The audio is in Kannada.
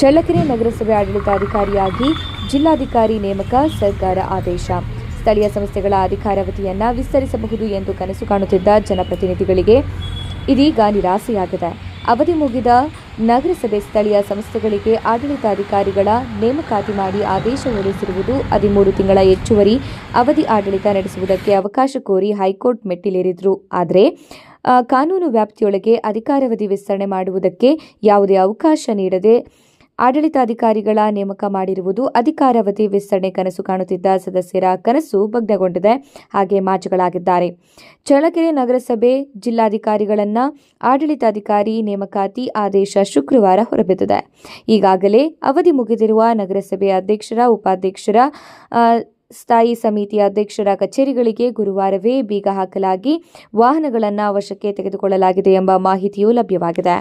ಚಳ್ಳಕೆರೆ ನಗರಸಭೆ ಆಡಳಿತಾಧಿಕಾರಿಯಾಗಿ ಜಿಲ್ಲಾಧಿಕಾರಿ ನೇಮಕ ಸರ್ಕಾರ ಆದೇಶ. ಸ್ಥಳೀಯ ಸಂಸ್ಥೆಗಳ ಅಧಿಕಾರಾವಧಿಯನ್ನ ವಿಸ್ತರಿಸಬಹುದು ಎಂದು ಕನಸು ಕಾಣುತ್ತಿದ್ದ ಜನಪ್ರತಿನಿಧಿಗಳಿಗೆ ಇದೀಗ ನಿರಾಸೆಯಾಗಿದೆ. ಅವಧಿ ಮುಗಿದ ನಗರಸಭೆ ಸ್ಥಳೀಯ ಸಂಸ್ಥೆಗಳಿಗೆ ಆಡಳಿತಾಧಿಕಾರಿಗಳ ನೇಮಕಾತಿ ಮಾಡಿ ಆದೇಶ ಹೊರಡಿಸಿರುವುದು ಹದಿಮೂರು ತಿಂಗಳ ಹೆಚ್ಚುವರಿ ಅವಧಿ ಆಡಳಿತ ನಡೆಸುವುದಕ್ಕೆ ಅವಕಾಶ ಕೋರಿ ಹೈಕೋರ್ಟ್ ಮೆಟ್ಟಿಲೇರಿದ್ರು. ಆದರೆ ಕಾನೂನು ವ್ಯಾಪ್ತಿಯೊಳಗೆ ಅಧಿಕಾರಾವಧಿ ವಿಸ್ತರಣೆ ಮಾಡುವುದಕ್ಕೆ ಯಾವುದೇ ಅವಕಾಶ ನೀಡದೆ ಆಡಳಿತಾಧಿಕಾರಿಗಳ ನೇಮಕ ಮಾಡಿರುವುದು ಅಧಿಕಾರಾವಧಿ ವಿಸ್ತರಣೆ ಕನಸು ಕಾಣುತ್ತಿದ್ದ ಸದಸ್ಯರ ಕನಸು ಭಗ್ನಗೊಂಡಿದೆ. ಹಾಗೆ ಮಾಜುಗಳಾಗಿದ್ದಾರೆ ಚಳ್ಳಕೆರೆ ನಗರಸಭೆ ಜಿಲ್ಲಾಧಿಕಾರಿಗಳನ್ನ ಆಡಳಿತಾಧಿಕಾರಿ ನೇಮಕಾತಿ ಆದೇಶ ಶುಕ್ರವಾರ ಹೊರಬಿದ್ದಿದೆ. ಈಗಾಗಲೇ ಅವಧಿ ಮುಗಿದಿರುವ ನಗರಸಭೆ ಅಧ್ಯಕ್ಷರ, ಉಪಾಧ್ಯಕ್ಷರ ಸ್ಥಾಯಿ ಸಮಿತಿ ಅಧ್ಯಕ್ಷರ ಕಚೇರಿಗಳಿಗೆ ಗುರುವಾರವೇ ಬೀಗ ಹಾಕಲಾಗಿ ವಾಹನಗಳನ್ನು ವಶಕ್ಕೆ ತೆಗೆದುಕೊಳ್ಳಲಾಗಿದೆ ಎಂಬ ಮಾಹಿತಿಯೂ ಲಭ್ಯವಾಗಿದೆ.